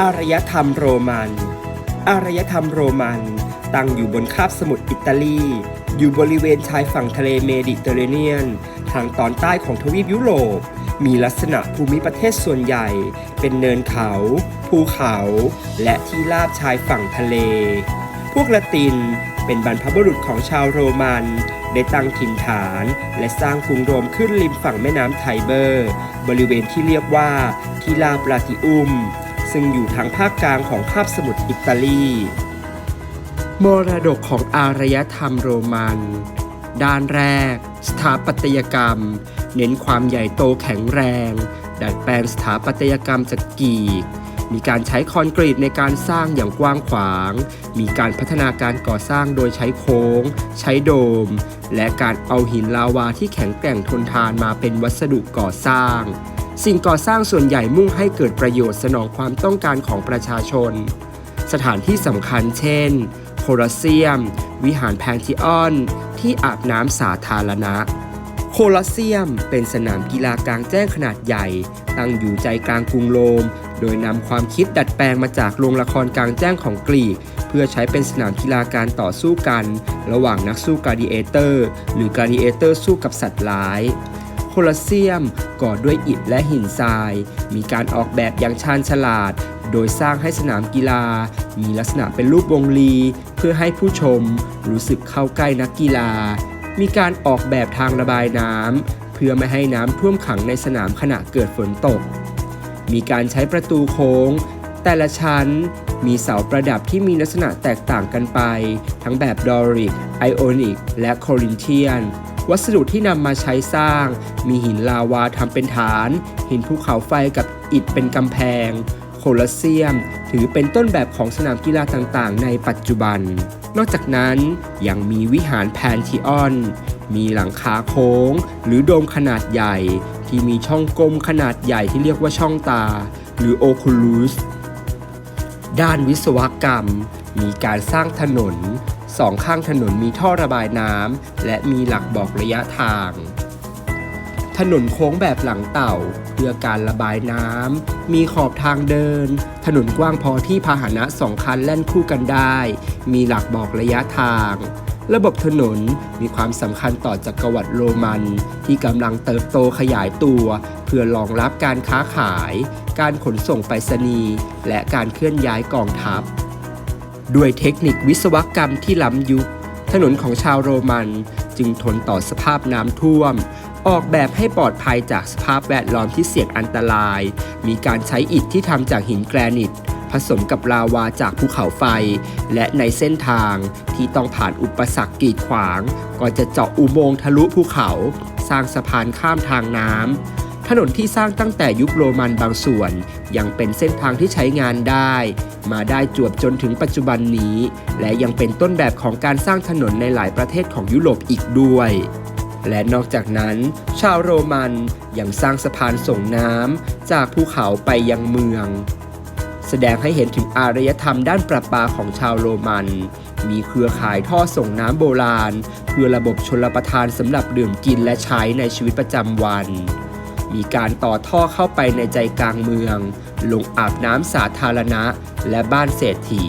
อารยธรรมโรมัน อารยธรรมโรมัน ตั้งอยู่บนคาบสมุทรอิตาลี อยู่บริเวณชายฝั่งทะเลเมดิเตอร์เรเนียน ทางตอนใต้ของทวีปยุโรป มีลักษณะภูมิประเทศส่วนใหญ่ เป็นเนินเขา ภูเขา และที่ราบชายฝั่งทะเล พวกละตินเป็นบรรพบุรุษของชาวโรมัน ได้ตั้งถิ่นฐานและสร้างกรุงโรมขึ้นริมฝั่งแม่น้ำไทเบอร์ บริเวณที่เรียกว่าทิลาปลาติอุม ซึ่งอยู่ทางภาคกลางของคาบสมุทรอิตาลี มรดกของอารยธรรมโรมัน ด้านแรก สถาปัตยกรรม เน้นความใหญ่โตแข็งแรง ดัดแปลงสถาปัตยกรรมจากกีกมีการใช้คอนกรีตในการสร้างอย่างกว้างขวาง มีการพัฒนาการก่อสร้างโดยใช้โค้ง ใช้โดม และการเอาหินลาวาที่แข็งแกร่งทนทานมาเป็นวัสดุก่อสร้าง สิ่งก่อสร้างส่วนใหญ่มุ่งให้เกิดประโยชน์สนองความต้องการของประชาชน สถานที่สำคัญเช่น โคลอสเซียม วิหารแพนทิออน ที่อาบน้ำสาธารณะ โคลอสเซียมเป็นสนามกีฬากลางแจ้งขนาดใหญ่ ตั้งอยู่ใจกลางกรุงโรม โดยนำความคิดดัดแปลงมาจากโรงละครกลางแจ้งของกรีก เพื่อใช้เป็นสนามกีฬาการต่อสู้กัน ระหว่างนักสู้กา d ิเอเตอร์ หรือกา d ิเอเตอร์สู้กับสัตว์ร้าย โคลอเซียม ก่อด้วยอิฐและหินทราย มีการออกแบบอย่างชาญฉลาด โดยสร้างให้สนามกีฬา มีลักษณะเป็นรูปวงรี เพื่อให้ผู้ชม รู้สึกเข้าใกล้นักกีฬา มีการออกแบบทางระบายน้ำเพื่อไม่ให้น้ำท่วมขังในสนามขณะเกิดฝนตก มีการใช้ประตูโค้ง แต่ละชั้นมีเสาประดับที่มีลักษณะแตกต่างกันไป ทั้งแบบดอริก ไอโอนิก และโครินเทียน วัสดุที่นำมาใช้สร้าง มีหินลาวาทำเป็นฐาน หินภูเขาไฟกับอิฐเป็นกำแพง โคลอสเซียม ถือเป็นต้นแบบของสนามกีฬาต่างๆ ในปัจจุบัน นอกจากนั้นยังมีวิหารแพนทิออน มีหลังคาโค้ง หรือโดมขนาดใหญ่ ที่มีช่องกลมขนาดใหญ่ที่เรียกว่าช่องตา หรือโอคูลูสด้านวิศวกรรม มีการสร้างถนน สองข้างถนนมีท่อระบายน้ำและมีหลักบอกระยะทาง ถนนโค้งแบบหลังเต่า เพื่อการระบายน้ำ มีขอบทางเดิน ถนนกว้างพอที่พาหนะสองคันแล่นคู่กันได้ มีหลักบอกระยะทาง ระบบถนนมีความสำคัญต่อจักรวรรดิโรมัน ที่กำลังเติบโตขยายตัว เพื่อรองรับการค้าขาย การขนส่งไปรษณีย์และการเคลื่อนย้ายกองทัพ ด้วยเทคนิควิศวกรรมที่ล้ำยุค ถนนของชาวโรมันจึงทนต่อสภาพน้ำท่วม ออกแบบให้ปลอดภัยจากสภาพแวดล้อมที่เสี่ยงอันตราย มีการใช้อิฐที่ทำจากหินแกรนิต ผสมกับลาวาจากภูเขาไฟ และในเส้นทางที่ต้องผ่านอุปสรรคกีดขวาง ก็จะเจาะอุโมงค์ทะลุภูเขา สร้างสะพานข้ามทางน้ำ นนที่สร้างตั้งแต่ยุคโรมันบางส่วน ยังเป็นเส้นทางที่ใช้งานได้ มาได้จวบจนถึงปัจจุบันนี้ และยังเป็นต้นแบบของการสร้างถนนในหลายประเทศของยุโรปอีกด้วยและนอกจากนั้น ชาวโรมันยังสร้างสะพานส่งน้ำจากภูเขาไปยังเมือง แสดงให้เห็นถึงอารยธรรมด้านประปาของชาวโรมัน มีเครือข่ายท่อส่งน้ำโบราณ เพื่อระบบชลประทานสำหรับดื่มกินและใช้ในชีวิตประจำวัน มีการต่อท่อเข้าไปในใจกลางเมือง ลงอาบน้ำสาธารณะ และบ้านเศรษฐี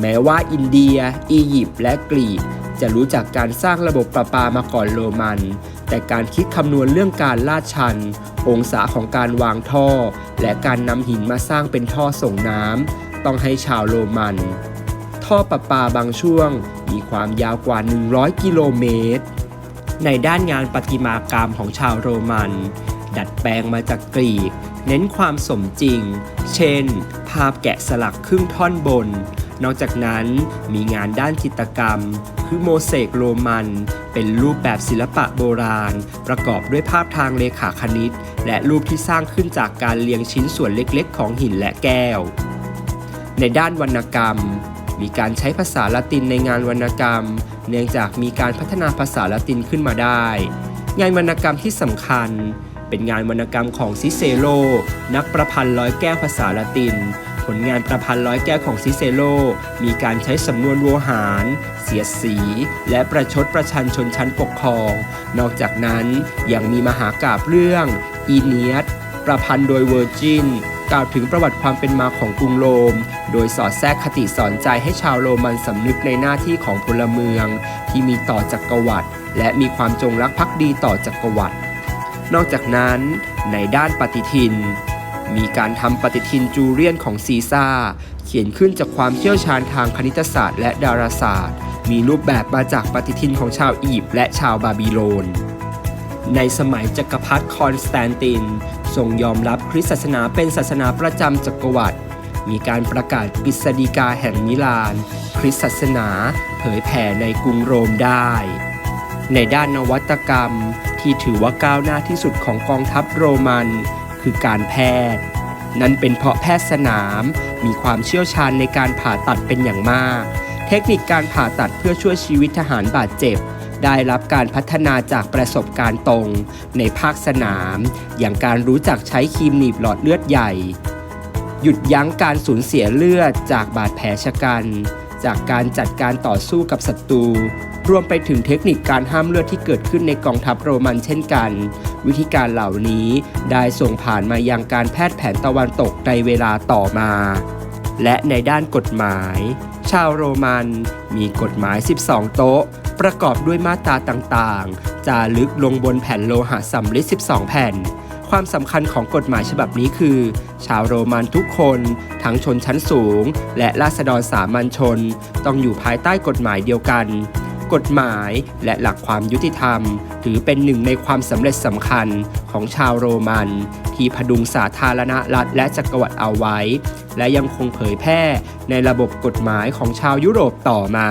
แม้ว่าอินเดีย อียิปต์และกรีก จะรู้จักการสร้างระบบประปามาก่อนโรมัน แต่การคิดคำนวณเรื่องการลาดชัน องศาของการวางท่อ และการนำหินมาสร้างเป็นท่อส่งน้ำต้องให้ชาวโรมัน ท่อประปาบางช่วง มีความยาวกว่า 100 กิโลเมตรในด้านงานประติมากรรมของชาวโรมัน ดัดแปลงมาจากกรีก เน้นความสมจริง เช่น ภาพแกะสลักครึ่งท่อนบน นอกจากนั้นมีงานด้านจิตรกรรม คือโมเสกโรมัน เป็นรูปแบบศิลปะโบราณ ประกอบด้วยภาพทางเลขาคณิต และรูปที่สร้างขึ้นจากการเรียงชิ้นส่วนเล็กๆ ของหินและแก้ว ในด้านวรรณกรรมมีการใช้ภาษาละตินในงานวรรณกรรม เนื่องจากมีการพัฒนาภาษาละตินขึ้นมาได้ งานวรรณกรรมที่สำคัญ เป็นงานวรรณกรรมของซิเซโรนักประพันธ์ร้อยแก้วภาษาละติน ผลงานประพันธ์ร้อยแก้วของซิเซโรมีการใช้สำนวนโวหาร เสียดสี และประชดประชันชนชั้นปกครอง นอกจากนั้นยังมีมหากาบเรื่อง อีเนียสประพันธ์โดยเวอร์จินกล่าวถึงประวัติความเป็นมาของกรุงโรม โดยสอดแทรกคติสอนใจให้ชาวโรมันสำนึกในหน้าที่ของพลเมือง ที่มีต่อจักรวรรดิและมีความจงรักภักดีต่อจักรวรรดิ นอกจากนั้นในด้านปฏิทิน มีการทำปฏิทินจูเลียนของซีซ่า เขียนขึ้นจากความเชี่ยวชาญทางคณิตศาสตร์และดาราศาสตร์ มีรูปแบบมาจากปฏิทินของชาวอียิปต์และชาวบาบิโลน ในสมัยจักรพรรดิคอนสแตนติน ทรงยอมรับคริสตศาสนาเป็นศาสนาประจำจักรวรรดิมีการประกาศกฤษฎีกาแห่งมิลาน คริสตศาสนา เผยแผ่ในกรุงโรมได้ ในด้านนวัตกรรม ที่ถือว่าก้าวหน้าที่สุดของกองทัพโรมัน คือการแพทย์ นั่นเป็นเพราะแพทย์สนามมีความเชี่ยวชาญในการผ่าตัดเป็นอย่างมาก เทคนิคการผ่าตัดเพื่อช่วยชีวิตทหารบาดเจ็บ ได้รับการพัฒนาจากประสบการณ์ตรง ในภาคสนาม อย่างการรู้จักใช้ครีมหนีบหลอดเลือดใหญ่ หยุดยั้งการสูญเสียเลือดจากบาดแผลชะกัน จากการจัดการต่อสู้กับศัตรู รวมไปถึงเทคนิคการห้ามเลือดที่เกิดขึ้นในกองทัพโรมันเช่นกัน วิธีการเหล่านี้ได้ส่งผ่านมายังการแพทย์แผนตะวันตกในเวลาต่อมา และในด้านกฎหมาย ชาวโรมันมีกฎหมาย 12 โต๊ะ ประกอบด้วยมาตราต่างๆ จารึกลงบนแผ่นโลหะสำริด12 แผ่น ความสำคัญของกฎหมายฉบับนี้คือ ชาวโรมันทุกคน ทั้งชนชั้นสูง และราษฎรสามัญชน ต้องอยู่ภายใต้กฎหมายเดียวกัน กฎหมายและหลักความยุติธรรม ถือเป็นหนึ่งในความสำเร็จสำคัญของชาวโรมัน ที่พดุงสาธารณรัฐและจักรวรรดิเอาไว้ และยังคงเผยแพร่ในระบบกฎหมายของชาวยุโรปต่อมา